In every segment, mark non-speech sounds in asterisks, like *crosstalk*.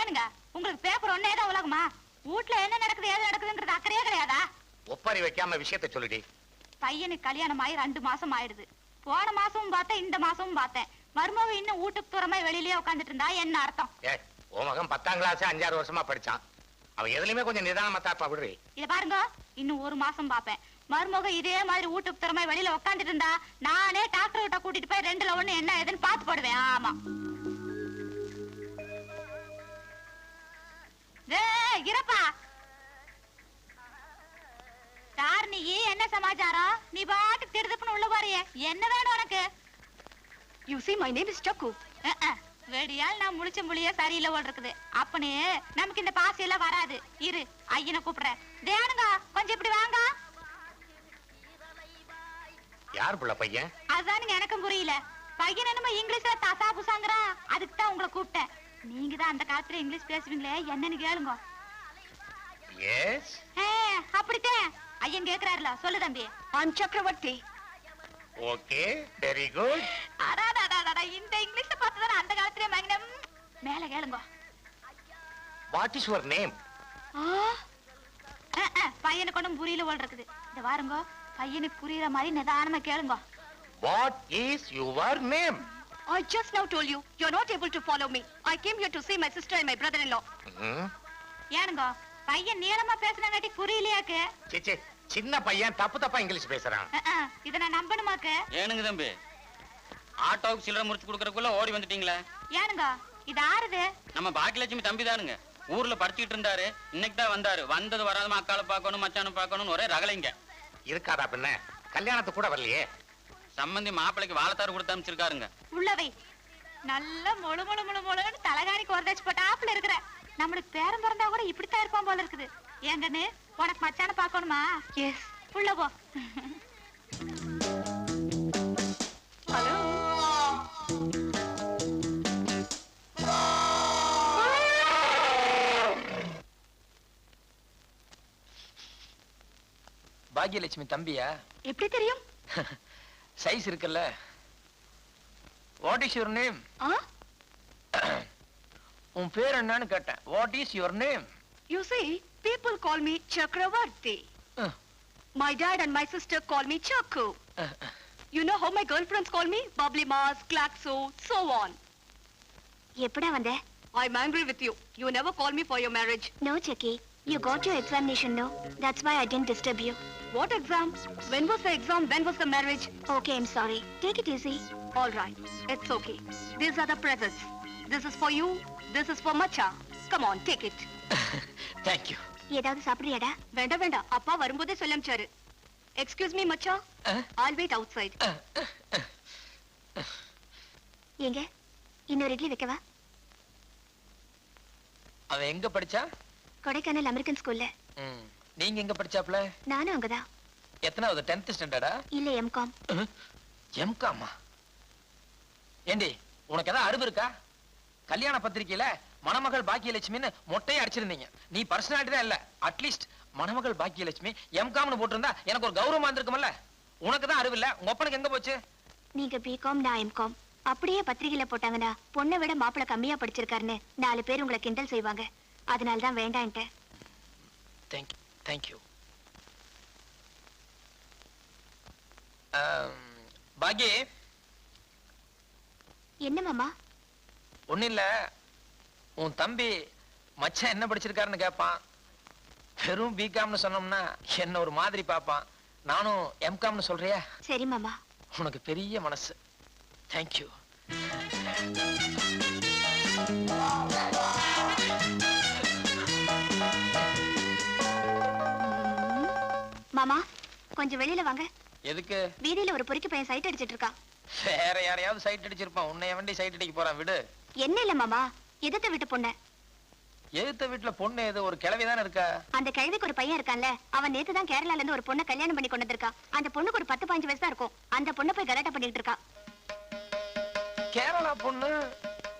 ஏனுங்க உங்களுக்கு பேப்பர் ஒன்னே தான் உலகமா? வீட்ல என்ன நடக்குது ஏது நடக்குதுன்றது அக்கறையே கிடையாதா? ஒப்பாரி வைக்காம விஷயத்த சொல்லுடி. பையனுக்கு கல்யாணம் ஆகி ரெண்டு மாசம் ஆயிடுது. போன மாசமும் பார்த்தேன் இந்த மாசமும் பார்த்தேன். மருமக இன்னும் வீட்டுக்கு தூரமா வெளியிலேயே உட்காந்துட்டு இருந்தா என்ன அர்த்தம்? ஏ உன் மகன் பத்தாம் கிளாஸ் அஞ்சாறு வருஷமா படிச்சான். அவன் எதுலயுமே கொஞ்சம் நிதானமா தாப்பா விடுறி. இத பாருங்க இன்னும் ஒரு மாசம் பாப்பேன் மருமக இதே மாதிரி வீட்டுக்கு தூரமா வெளியில உட்காந்துட்டு இருந்தா நானே டாக்டர் கிட்ட கூட்டிட்டு போய் ரெண்டுல ஒண்ணு என்ன ஏதுன்னு பாத்து போடுவேன். ஆமா. யார் நீ என்ன சமாச்சாரம்? நீ பாட்டுக்கு திடுதுப்புன்னு உள்ள போறியே. என்ன வேணும் உனக்கு? You see, my name is Chaku. அஹ், அஹ். வெடியால் நான் முழிச்ச முழிய சரியில்லை போல் இருக்குது. அப்பனே நமக்கு இந்த பாசி எல்லாம் வராது. இரு ஐயனை கூப்பிடுறேன் தேனுங்க கொஞ்சம் இப்படி வாங்க. யார் புள்ள பையன்? அதுதானுங்க எனக்கும் புரியல. பையன் என்னமோ இங்கிலீஷ்ல தசா புசாங்கிறான். அதுக்கு தான் உங்களை கூப்பிட்டேன். நீங்க தான் அந்த காலத்துல இங்கிலீஷ் பேசுவீங்களே? என்னன்னு கேளுங்க. எஸ் ஏ, அப்படித்தான் ஐயன் கேக்குறாருல சொல்லு தம்பி. I'm Chakravarti. Okay very good அடாடாடாடா, இந்த இங்கிலீஷ் பார்த்து தானே அந்த காலத்திலே மகினம். மேல கேளுங்க. வாட் இஸ் யுவர் நேம் பையனுக்கு புரியல போல் இருக்குது. இந்த வாருங்க பையனுக்கு புரியுற மாதிரி நிதானமா கேளுங்க. What is your name I just now told you, you're not able to follow me. I came here to see my sister and my brother-in-law. ஏனுங்க பையன் நீளமா பேசுனங்காட்டி புரியலையாக்கு? சிச்சி சின்ன பையன் தப்பு தப்பா இங்கிலீஷ் பேசுறான். இத நான் நம்பணுமாக்கு? ஏனுங்க தம்பி ஆட்டோவுக்கு சில்லறை முடிச்சு கொடுக்கறதுக்குள்ள ஓடி வந்துட்டீங்களே? ஏனுங்க இது ஆறுது? நம்ம பாக்கியலட்சுமி தம்பி தானுங்க ஊர்ல படிச்சுட்டு இருந்தாரு இன்னைக்கு தான் வந்தாரு. வந்தது வராதமா அக்காளை பார்க்கணும் மச்சானை பார்க்கணும்னு ஒரே ரகலைங்க இருக்காதா பின்ன? கல்யாணத்துக்கு கூட வரலையே. சம்பந்தி மாப்பிளைக்கு வாழைத்தாறு கொடுத்து அமைச்சிருக்காருங்க உள்ளவை. நல்ல முழு முழு முழு முழுன்னு தலகாணிக்கு ஒரு தச்சு போட்டாப்புல இருக்கிற. நம்மளுக்கு பேரம் பிறந்தா கூட இப்படித்தான் இருப்பான் போல இருக்குது. ஏங்கன்னு உனக்கு மச்சான பார்க்கணுமா? Yes. உள்ள போ. பாக்யலட்சுமி தம்பியா? எப்படி தெரியும்? *laughs* சைஸ் இருக்குல்ல வாட் இஸ் யுவர் நேம் உன் பேர் என்னன்னு கேட்டேன் what is your name You see, people call me Chakravarti. My dad and my sister call me Chaku. You know how my girlfriends call me? Bubbly Mars, Klaxo, so on. எப்படா வந்த I'm angry with you. You never call me for your marriage. No check you got you examination no that's why I didn't disturb you What exam? When was the exam? When was the marriage? Okay I'm sorry take it easy All right, it's okay. These are the presents. This is for you. This is for Macha. Come on, take it. *laughs* Thank you ஏதாவது சாப்பிடுறியாடா வேண்டாம் வேண்டாம் அப்பா வரும்போதே சொல்ல அமிச்சாரு excuse me மச்சா all wait outside எங்க இன்னொரு இட்லி வைக்கவா அவன் எங்க படிச்சா கொடைக்கானல் அமெரிக்கன் ஸ்கூல்ல. நீங்க எங்க படிச்சாப்ல நானும் அங்கதான். எத்தனாவது டென்த் ஸ்டாண்டர்டா இல்ல எம்காம் எம்காமா ஏண்டி உனக்கு ஏதாவது அறிவு இருக்கா? கல்யாண பத்திரிக்கையில மணமகள் பாக்கியலட்சுமின்னு மொட்டையை அடிச்சிருந்தீங்க. நீ பர்சனாலிட்டி தான் இல்ல. அட்லீஸ்ட் மணமகள் பாக்கியலட்சுமி எம்காம்னு போட்டிருந்தா எனக்கு ஒரு கௌரவமா இருந்திருக்கும்ல. உனக்கு தான் அறிவு இல்ல. உங்க ஒப்பனுக்கு எங்க போச்சு? நீங்க பிகாம் நான் எம்காம் அப்படியே பத்திரிகையில போட்டாங்கன்னா பொண்ணை விட மாப்பிளை கம்மியா படிச்சிருக்காருன்னு நாலு பேர் உங்களை கிண்டல் செய்வாங்க. அதனால தான் வேண்டான்ட்டேன் தேங்க்யூ தேங்க்யூ பாக்கி என்ன மாமா? ஒண்ணும் இல்ல உன் தம்பி மச்சான் என்ன படிச்சிருக்காருன்னு கேட்பான் வெறும் பிகாம்னு சொன்னோம்னா என்ன ஒரு மாதிரி பார்ப்பான் நானும் எம்காம்னு சொல்றியா? சரி மாமா. உனக்கு பெரிய மனசு. தேங்க்யூ மாமா கொஞ்சம் வெளியில வாங்க. எதுக்கு? வீதியில ஒரு பொறிக்கு பையன் சைட் அடிச்சிட்டு இருக்கான். வேற யாரையாவது சைட் அடிச்சிருப்பான். உன்னை வண்டி சைட் அடிக்க போறான்? விடு. என்ன இல்ல மாமா எதிர்த்த வீட்டு பொண்ணு. எதிர்த்த வீட்டுல பொண்ணு எது? ஒரு கிழவி தானே இருக்கா? அந்த கிழவிக்கு ஒரு பையன் இருக்கான்ல அவன் நேத்து தான் கேரளால இருந்து ஒரு பொண்ணை கல்யாணம் பண்ணி கொண்டு வந்திருக்கான். அந்த பொண்ணுக்கு ஒரு பத்து பாஞ்சு வயசு தான் இருக்கும். அந்த பொண்ணை போய் கலாட்டா பண்ணிட்டு இருக்கான். கேரளா பொண்ணு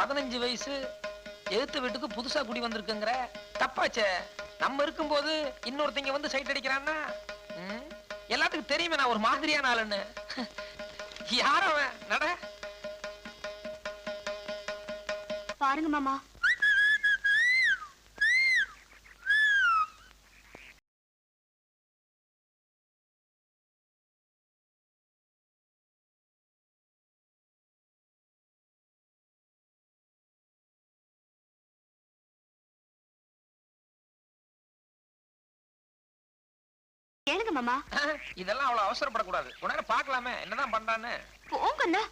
பதினஞ்சு வயசு எதிர்த்த வீட்டுக்கு புதுசா குடி வந்திருக்குங்கிற. தப்பாச்சே. நம்ம இருக்கும்போது இன்னொருத்தங்க வந்து சைட் அடிக்கிறான்னா? எல்லாத்துக்கும் தெரியுமே நான் ஒரு மாதிரியான ஆளுன்னு. யார் அவன்? நட. பாருங்க மாமா. கேளுங்க மாமா. *laughs* இதெல்லாம் அவ்வளவு அவசரப்படக்கூடாது. நேரம் பார்க்கலாமே. என்னதான் பண்றான்னு. போங்கண்ணா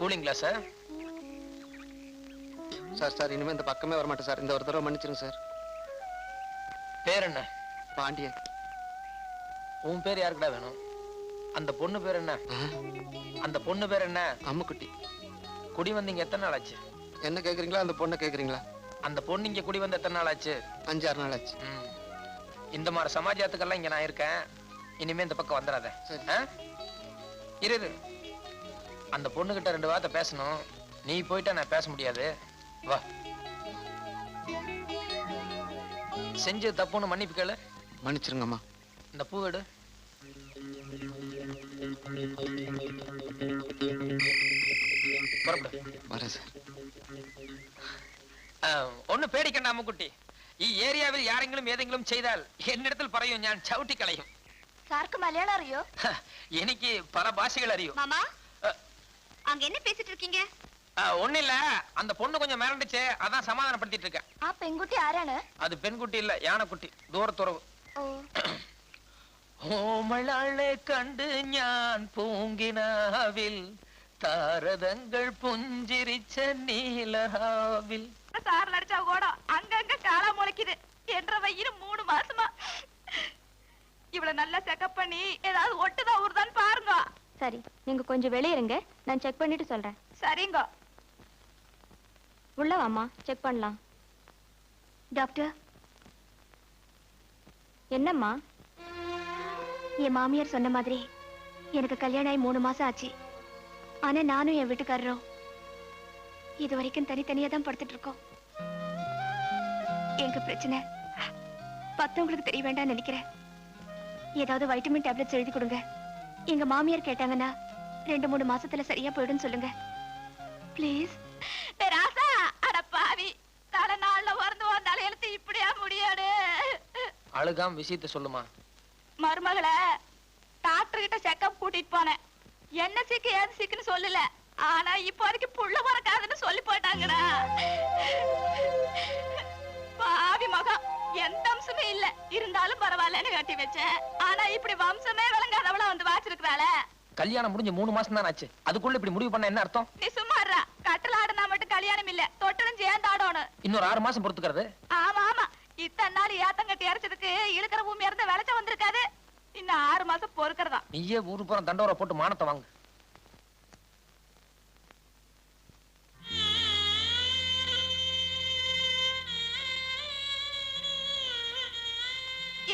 கூலிங் கிளாஸ் சார்? சார் இனிமே இந்த பக்கமே வர மாட்டேன் சார். இந்த ஒரு தடவை மன்னிச்சிருங்க சார். பேர் என்ன? பாண்டியன். உன் பேர் யாருக்குடா வேணும்? அந்த பொண்ணு பேர் என்ன? அந்த பொண்ணு பேர் என்ன? அம்முக்குட்டி. குடி வந்தீங்க எத்தனை நாள் ஆச்சு? என்ன கேக்குறீங்களா? அந்த பொண்ணை கேக்குறீங்களா? அந்த பொண்ணு இங்க குடி வந்து எத்தனை நாள் ஆச்சு? அஞ்சு ஆறு நாள் ஆச்சு. இந்த மாதிரி சமாஜத்துக்கெல்லாம் இங்க நான் இருக்கேன். இனிமே இந்த பக்கம் வந்துடாத? இரு இரு. அந்த பொண்ணுகிட்ட ரெண்டு வார்த்தை பேசணும். நீ போயிட்டா நான் பேச முடியாது. வா. செஞ்சு தப்புன்னு மன்னிப்பு கேளு. மன்னிச்சிருங்கம்மா. இந்த பூ எடு. ஒன்னு பேடிக்கண்ட அம்முக்குட்டி ஏரியாவில் யாரெങ്കിലും ஏதெങ്കിലും செய்தால் என்னிடத்தில் பறையும் ഞാൻ ചവിട്ടി കളയും സാർക്ക് മലയാളം അറിയോ? എനിക്ക് പല ഭാഷകൾ അറിയോ. മാമാ அங்க என்ன பேசிட்டு இருக்கீங்க ஒண்ணு இல்ல அந்த பொண்ணு கொஞ்சம் மிரண்டுச்சு அதான் சமாதானப்படுத்திட்டு இருக்கேன் ஆ பெண்குட்டி யாரானு அது பெண்குட்டி இல்ல யானைக்குட்டி தூரத்துறவு ஓமளாளை கண்டு ஞான் பூங்கினாவில் தாரதங்கள் புஞ்சிரிச்ச நீலஹாவில் சார் நடிச்சா ஓடம். அங்கங்க காலா முளைக்குது. என்ற வயிறு மூணு மாசமா. இவள நல்லா செக்அப் பண்ணி ஏதாவது ஒட்டுதா ஊர்தான் பாருங்க. சரி நீங்க கொஞ்சம் வெளியிருங்க நான் செக் பண்ணிட்டு சொல்றேன். சரிங்க. உள்ள வாமா செக் பண்ணலாம். டாக்டர் என்னம்மா? என் மாமியார் சொன்ன மாதிரி எனக்கு கல்யாணம் ஆகி மூணு மாசம் ஆச்சு. ஆனா நானும் என் வீட்டுக்காரரும் இது வரைக்கும் தனித்தனியா தான் படுத்துட்டு இருக்கோம். எங்க பிரச்சனை? மத்தவங்களுக்கு தெரிய வேண்டாம்னு நினைக்கிறேன். ஏதாவது வைட்டமின் டேப்லெட்ஸ் எழுதி கொடுங்க. எங்க மாமியார் கேட்டாங்கன்னா ரெண்டு மூணு மாசத்துல சரியா போயிடும் சொல்லுங்க. ப்ளீஸ் ராசா! அட பாவி! தலை நாள்ல பிறந்து உன் தலையெழுத்து இப்படியா முடியாடு அழுகாம விஷயத்த சொல்லுமா? மருமகளை டாக்டர் கிட்ட செக்கப் கூட்டிட்டு போனேன். என்ன சிக்கு ஏது சிக்குன்னு சொல்லல. ஆனா இப்ப வரைக்கும் புள்ள பிறக்காதுன்னு சொல்லி போயிட்டாங்கடா. பாவி மகம் எந்த அம்சமே இல்ல. இருந்தாலும் பரவாயில்லன்னு கட்டி வச்சேன். ஆனா இப்படி வம்சமே விளங்காதவள வந்து வாச்சிருக்கிறாளே. கல்யாணம் முடிஞ்சு மூணு மாசம் தான் ஆச்சு. அதுக்குள்ள இப்படி முடிவு பண்ண என்ன அர்த்தம்? நீ சும்மா கட்டில் ஆடுனா மட்டும் கல்யாணம் இல்ல. தொட்டலும் சேர்ந்து ஆடணும். இன்னொரு ஆறு மாசம் பொறுத்துக்கிறது. ஆமா ஆமா. இத்தனை நாள் ஏத்தங்கட்டி இறைச்சதுக்கு இழுக்கிற பூமி இருந்து விளைச்ச வந்திருக்காது. இன்னும் ஆறு மாசம் பொறுக்கிறதா? நீயே ஊரு தண்டோரை போட்டு மானத்தை வாங்கு.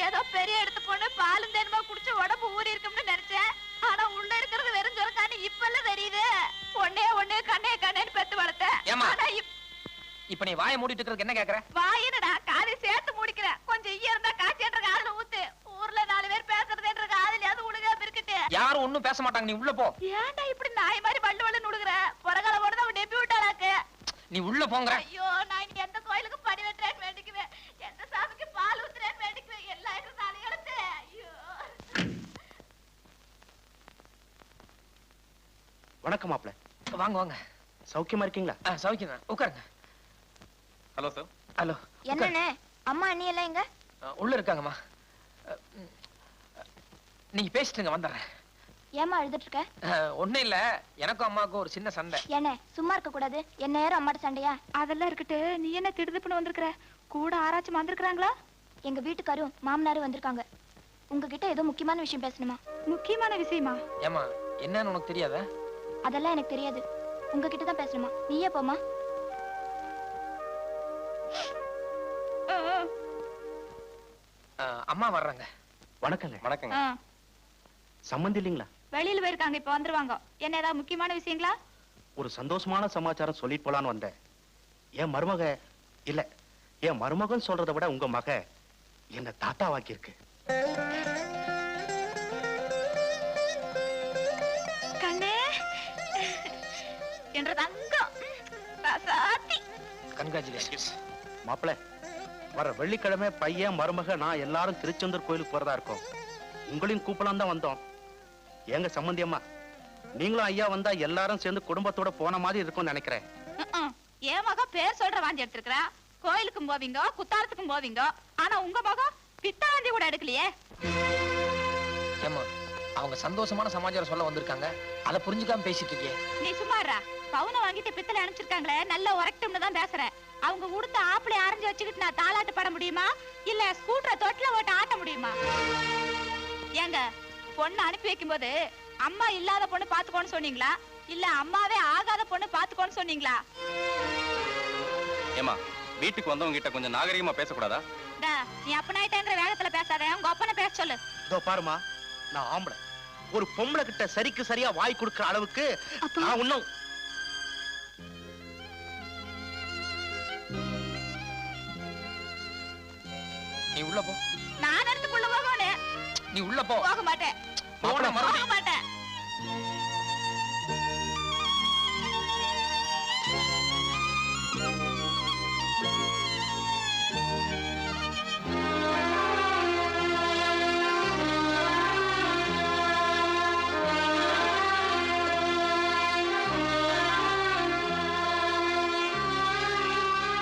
ஏதோ பெரிய எடுத்து பொண்ணு பாலும் தேனுமா குடிச்சு உடம்பு ஊறி இருக்கும்னு நினைச்சேன். ஆனா உள்ள இருக்கிறது வெறும் சொரக்கான்னு இப்ப எல்லாம் தெரியுது. ஒன்னே ஒண்ணு கண்ணே கண்ணேன்னு பெத்து இப்- இப்ப நீ வாயை மூடிட்டு இருக்கிறதுக்கு என்ன கேக்குற? வாயினடா யாரும் ஒண்ணும் பேச மாட்டாங்க. நீ உள்ள போ. ஏன்டா இப்படி நாய் மாதிரி வள்ளு வள்ளு நுடுக்குற பிறகால போனது அவன் டெபி விட்டாளாக்கு. நீ உள்ள போங்கிற ஐயோ நான் இன்னைக்கு எந்த கோயிலுக்கு படி வெட்டுறேன்னு வேண்டிக்குவேன். எந்த சாமிக்கு பால் ஊத்துறேன்னு வேண்டிக்குவேன். எல்லாம் இருக்கிற தலையெழுத்து ஐயோ. வணக்கம் மாப்பிள்ள வாங்க வாங்க. சௌக்கியமா இருக்கீங்களா? சௌக்கியம் தான் உட்காருங்க. Hello sir. ஹலோ என்னண்ணே? அம்மா அண்ணி எல்லாம் எங்க? உள்ள இருக்காங்கம்மா. நீங்க பேசிட்டுங்க வந்துடுறேன். ஏம்மா அழுதுட்டு இருக்க அஹ், ஒண்ணும் இல்ல. எனக்கும் அம்மாவுக்கும் ஒரு சின்ன சண்டை. என்ன சும்மா இருக்க கூடாது. என்ன நேரம் அம்மாட்ட சண்டையா? அதெல்லாம் இருக்கட்டு. நீ என்ன திடுதுப்புன்னு வந்திருக்கிற? கூட ஆராய்ச்சி வந்திருக்கிறாங்களா? எங்க வீட்டுக்காரும் மாமனாரும் வந்திருக்காங்க. உங்ககிட்ட ஏதோ முக்கியமான விஷயம் பேசணுமா? முக்கியமான விஷயமா? ஏமா என்னன்னு உனக்கு தெரியாதா? அதெல்லாம் எனக்கு தெரியாது. உங்ககிட்ட தான் பேசணுமா? நீயே போமா அம்மா வர்றாங்க. வணக்கங்க. வணக்கங்க. சம்மந்தி இல்லைங்களா? வெளியில போயிருக்காங்க இப்ப வந்துருவாங்க. என்ன ஏதாவது முக்கியமான விஷயங்களா? ஒரு சந்தோஷமான சமாச்சாரம் சொல்லிட்டு போலான்னு வந்தேன். என் மருமக இல்ல என் மருமகன் சொல்றதை விட உங்க மக என்ன தாத்தாவாக்கி இருக்கு கண்ணே. என்ற தங்கம். ராசாத்தி. கங்க்ராச்சுலேஷன்ஸ் மாப்பிள்ள வர வெள்ளிக்கிழமை பையன் மருமக நான் எல்லாரும் திருச்செந்தூர் கோயிலுக்கு போறதா இருக்கோம். உங்களையும் கூப்பலாம் தான் வந்தோம். ஏங்க சம்பந்தியம்மா நீங்களும் ஐயா வந்தா எல்லாரும் சேர்ந்து குடும்பத்தோட போன மாதிரி இருக்கும்னு நினைக்கிறேன். என் மகன் பேர் சொல்ற வாந்தி எடுத்திருக்கிறா. கோயிலுக்கும் போவீங்க குத்தாலத்துக்கும் போவீங்க ஆனா உங்க மகன் பித்த வாந்தி கூட எடுக்கலையே. ஏம்மா அவங்க சந்தோஷமான சமாச்சாரம் சொல்ல வந்திருக்காங்க. அதை புரிஞ்சுக்காம பேசிட்டு இருக்கியே. நீ சும்மாறா பவுனை வாங்கிட்டு பித்தளை அனுப்பிச்சிருக்காங்களே நல்ல உரக்கட்டும்னு தான் பேசுறேன். அவங்க உடுத்த ஆப்பிளை அரைஞ்சு வச்சுக்கிட்டு நான் தாலாட்டு பாட முடியுமா? இல்ல ஸ்கூட்டரை தொட்டில ஓட்ட ஆட்ட முடியுமா? ஏங்க பொண்ணு அனுப்பி வைக்கும்போது அம்மா இல்லாத பொண்ணு பாத்துக்கோன்னு சொன்னீங்களா? இல்ல அம்மாவே ஆகாத பொண்ணு பாத்துக்கோன்னு சொன்னீங்களா? ஏமா வீட்டுக்கு வந்தவங்க கிட்ட கொஞ்சம் நாகரிகமா பேசக்கூடாதா? டா, நீ அப்பனாயிட்டேங்கிற வேகத்துல பேசாத. உங்க அப்பனை பேச சொல்லு. இதோ பாருமா நான் ஆம்பளை. ஒரு பொம்பளை கிட்ட சரிக்கு சரியா வாய் கொடுக்கிற அளவுக்கு நான் இன்னும் நீ உள்ள போ. நீ உள்ள போ. போக மாட்டேன்